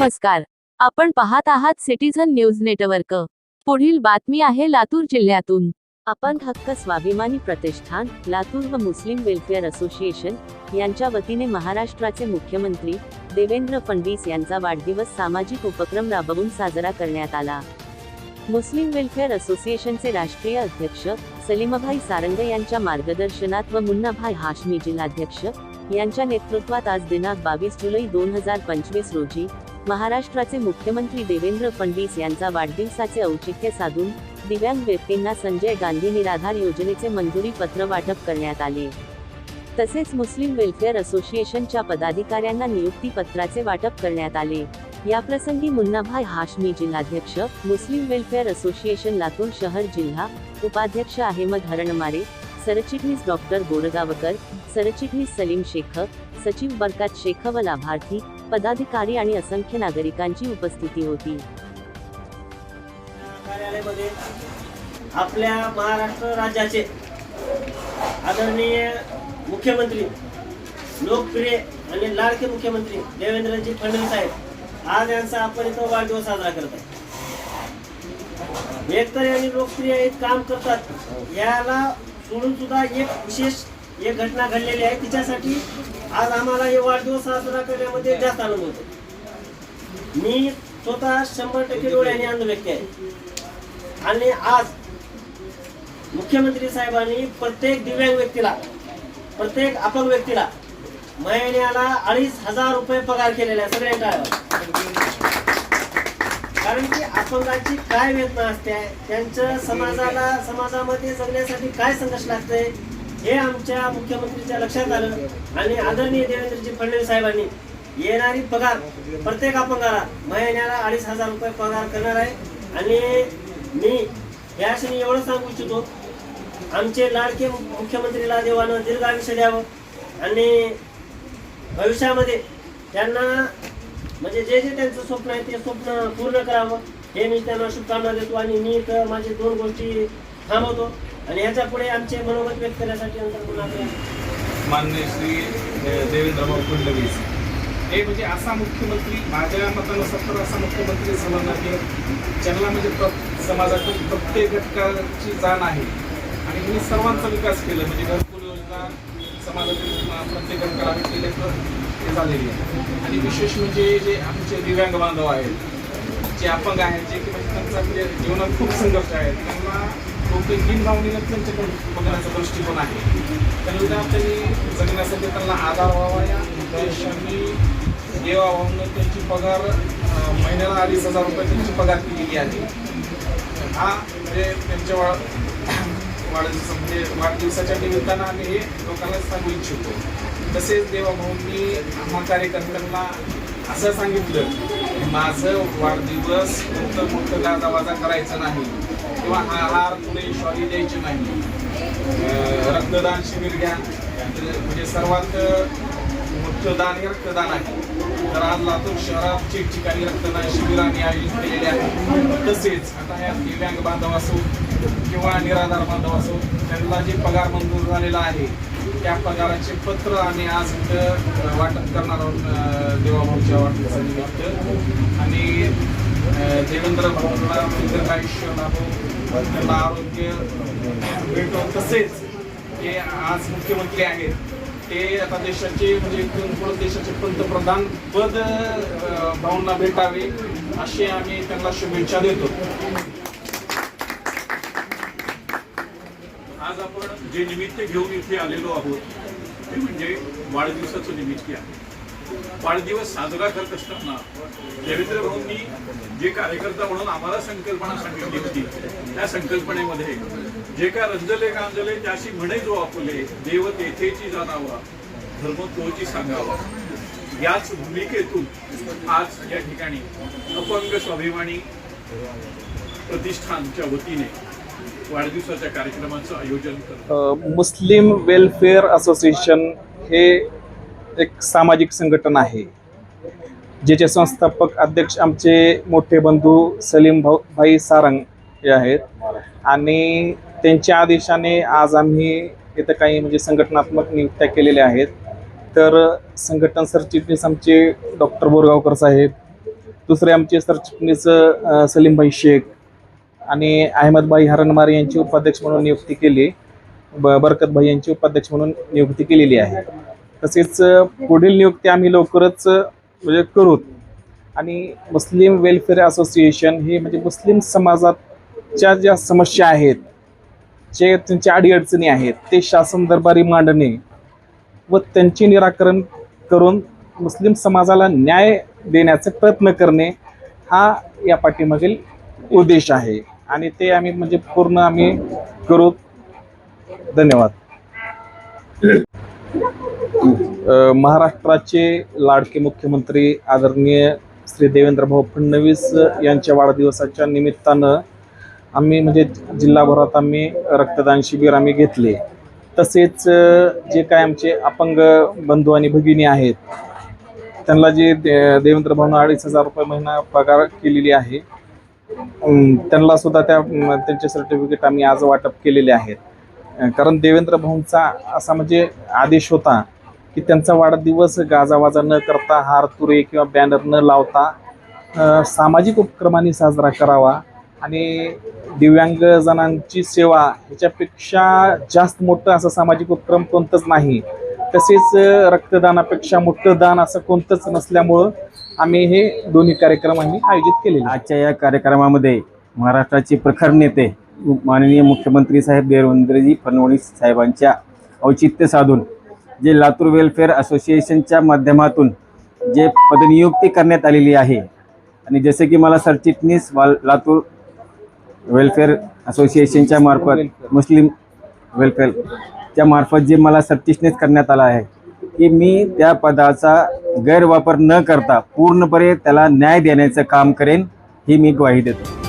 नमस्कार. आपण पाहत आहात सिटीझन न्यूज नेटवर्क. पुढील बातमी आहे लातूर जिल्ह्यातून. आपण हक्क स्वाभिमानी प्रतिष्ठान लातूर व मुस्लिम वेलफेअर असोसिएशन यांच्या वतीने महाराष्ट्राचे मुख्यमंत्री देवेंद्र फडणवीस यांचा वाढदिवस सामाजिक उपक्रम राबवून साजरा करण्यात आला. मुस्लिम वेलफेअर असोसिएशनचे राष्ट्रीय अध्यक्ष सलीमभाई सारंग यांच्या मार्गदर्शनात व मुन्नाभाई हाशमी जिल्हाध्यक्ष यांच्या नेतृत्वात आज दिनांक बावीस जुलै दोन हजार पंचवीस रोजी महाराष्ट्राचे मुख्यमंत्री देवेंद्र फडणवीस यांचा वाढदिवसाचे औचित्य साधून दिव्यांग व्यक्तींना संजय गांधी निराधार योजनेचे मंजुरी पत्र वाटप करण्यात आले. तसेच मुस्लिम वेलफेअर असोसिएशनच्या पदाधिकाऱ्यांना नियुक्ती पत्राचे वाटप करण्यात आले. याप्रसंगी मुन्नाभाई हाशमी जिल्हाध्यक्ष मुस्लिम वेलफेअर असोसिएशन लातूर शहर जिल्हा उपाध्यक्ष अहमद हरणमारे सरचिटणीस डॉक्टर गोरगावकर सरचिटणीस सलीम शेख सचिव बरकात शेख व लाभार्थी पदाधिकारी आणि असंख्य नागरिकांची उपस्थिती होती. कार्यालयामध्ये आपल्या महाराष्ट्र राज्याचे आदरणीय मुख्यमंत्री लोकप्रिय आणि लाडके मुख्यमंत्री देवेंद्रजी फडणवीस आहेत आज यांचा आपण इथं वाढदिवस साजरा करत आहे एकतर यांनी लोकप्रिय एक काम करतात. याला सोडून सुद्धा एक विशेष एक घटना घडलेली आहे तिच्यासाठी आज आम्हाला हे वाढदिवस साजरा करण्यामध्ये जास्त आनंद होतो. मी स्वतः शंभर टक्के डोळ्याने अंध व्यक्ती आहे. आणि आज मुख्यमंत्री साहेबांनी प्रत्येक दिव्यांग व्यक्तीला प्रत्येक अपंग व्यक्तीला महिन्याला अडीच हजार रुपये पगार केलेला आहे सगळ्यांच्या कारण की अपंगाची काय वेदना असते त्यांचं समाजाला समाजामध्ये जगण्यासाठी काय संघर्ष लागतंय हे आमच्या मुख्यमंत्रीच्या लक्षात आलं. आणि आदरणीय देवेंद्रजी फडणवीस साहेबांनी येणारी पगार प्रत्येक अपंगाला महिन्याला अडीच हजार रुपये पगार करणार आहे. आणि मी या क्षणी एवढं सांगू इच्छितो आमचे लाडके मुख्यमंत्रीला देवानं दीर्घ आयुष्य द्यावं. आणि भविष्यामध्ये त्यांना म्हणजे जे जे त्यांचं स्वप्न आहे ते स्वप्न पूर्ण करावं. हे मी त्यांना शुभकामना देतो आणि मी तर माझे दोन गोष्टी थांबवतो. आणि ह्याच्या पुढे आमचे मनोगत व्यक्त करण्यासाठी नंतर पुन्हा माननीय श्री देवेंद्रभाऊ फडणवीस. हे म्हणजे असा मुख्यमंत्री माझ्या मतानुसार तर असा मुख्यमंत्री समजणार नाही. ज्यांना म्हणजे प्र- समाजातील प्रत्येक घटकाची जाण आहे. आणि मी सर्वांचा विकास केला म्हणजे घरकुल योजना समाजातील प्रत्येक घटकाला भेटलेले तर हे झालेली आहे. आणि विशेष म्हणजे जे आमचे दिव्यांग बांधव आहेत जे अपंग आहेत जे की म्हणजे त्यांचा म्हणजे जीवनात खूप संघर्ष आहे त्यांना लोक हीन भावनेनं त्यांच्याकडे बघण्याचा दृष्टिकोन आहे. त्यांना त्यांनी जगण्यासाठी त्यांना आधार व्हावा या उद्देशांनी देवा म्हणून त्यांची पगार महिन्याला अडीच हजार रुपये त्यांची पगार केलेली आहे. हा म्हणजे त्यांच्या वा वाढदिवसा म्हणजे वाढदिवसाच्या निमित्तानं आम्ही हे लोकांना सांगू इच्छितो. तसेच देवाभाऊंनी आम्हा कार्यकर्त्यांना असं सांगितलं की माझं वाढदिवस फक्त मोठं गाजावाजा करायचं नाही किंवा हा हार शॉरी द्यायची नाही. रक्तदान शिबिर घ्या. म्हणजे सर्वात मोठं दान हे रक्तदान आहे. तर आज लातूर शहरात ठिकठिकाणी रक्तदान शिबिर आयोजित केलेले आहे तसेच आता या दिव्यांग बांधव असो किंवा निराधार बांधव असो त्यांना जे पगार मंजूर झालेला आहे त्या पगाराचे पत्र आणि आज वाटप करणार आहोत देवाभाऊच्या वाटपाचं निमित्त. आणि देवेंद्र भाऊला दीर्घ आयुष्य लाभो त्यांना आरोग्य भेटो तसेच हे आज मुख्यमंत्री आहेत ते आता देशाचे म्हणजे पूर्ण देशाचे पंतप्रधान पद भाऊंना भेटावे असे आम्ही त्यांना शुभेच्छा देतो आज आपण जे निमित्त घेऊन इथे आलेलो आहोत ते म्हणजे वाढदिवसाचं निमित्त आहे. वाढदिवस साजरा करत असताना देवेंद्र भाऊंनी जे कार्यकर्ता म्हणून आम्हाला संकल्पना सांगितली होती त्या संकल्पनेमध्ये जे काय रंजले गांजले त्याशी म्हणे जो आपले देव तेथेची जाणावा धर्म तोची सांगावा. याच भूमिकेतून आज या ठिकाणी अपंग स्वाभिमानी प्रतिष्ठानच्या वतीने वाढदिवसाच्या कार्यक्रमाचं आयोजन मुस्लिम वेलफेअर असोसिएशन हे एक सामाजिक संघटन आहे ज्याचे संस्थापक अध्यक्ष आमचे मोठे बंधू सलीम भाऊ भाई सारंग हे आहेत. आणि त्यांच्या आदेशाने आज आम्ही इथं काही म्हणजे संघटनात्मक नियुक्त्या केलेल्या आहेत. तर संघटन सरचिटणीस आमचे डॉक्टर बोरगावकर साहेब दुसरे आमचे सरचिटणीस सलीम सलीमभाई शेख आणि अहमदभाई हरणमार यांची उपाध्यक्ष म्हणून नियुक्ती केली ब बरकतभाई यांची उपाध्यक्ष म्हणून नियुक्ती केलेली आहे. तसेच पुढील नियुक्ती आम्ही लवकरच म्हणजे करू. आणि मुस्लिम वेलफेअर असोसिएशन हे म्हणजे मुस्लिम समाजाच्या ज्या समस्या आहेत जे त्यांच्या अडीअडचणी आहेत ते शासन दरबारी मांडणे व त्यांचे निराकरण करून मुस्लिम समाजाला न्याय देण्याचा प्रयत्न करणे हा या पाठीमागील उद्देश आहे. आणि ते आम्ही म्हणजे पूर्ण आम्ही करू. धन्यवाद. महाराष्ट्राचे लाडके मुख्यमंत्री आदरणीय श्री देवेंद्रभाऊ फडणवीस यांच्या वाढदिवसाच्या निमित्तानं आम्ही म्हणजे जिल्हाभरात आम्ही रक्तदान शिबिर आम्ही घेतले. तसेच जे काय आमचे अपंग बंधू आणि भगिनी आहेत त्यांना जे दे- देवेंद्र भाऊनं अडीच हजार रुपये महिना पगार केलेली आहे त्यांना सुद्धा त्या त्यांचे सर्टिफिकेट आम्ही आज वाटप केलेले आहेत. कारण देवेंद्र भाऊंचा असा म्हणजे आदेश होता की त्यांचा वाढदिवस गाजावाजा न करता हार तुरे किंवा बॅनर न लावता सामाजिक उपक्रमांनी साजरा करावा आणि दिव्यांग जणांची सेवा ह्याच्यापेक्षा जास्त मोठं असं सामाजिक उपक्रम कोणतंच नाही. तसेच रक्तदानापेक्षा मोठं दान असं कोणतंच नसल्यामुळं आम्ही हे दोन्ही कार्यक्रम आम्ही आयोजित केलेले आहेत. आजच्या या कार्यक्रमामध्ये महाराष्ट्राचे प्रखर नेते माननीय मुख्यमंत्री साहेब देवेंद्रजी फडणवीस साहेबांच्या औचित्य साधून जे लातूर वेलफेअर असोसिएशनच्या माध्यमातून जे पदनियुक्ती करण्यात आलेली आहे आणि जसे की मला सरचिटणीस वाल लातूर वेलफेअर असोसिएशनच्या मार्फत मुस्लिम वेलफेअर च्या मार्फत जे मला सरचिटणीस करण्यात आला आहे की मी त्या पदाचा गैरवापर न करता पूर्णपणे त्याला न्याय देण्याचं काम करेन ही मी ग्वाही देतो.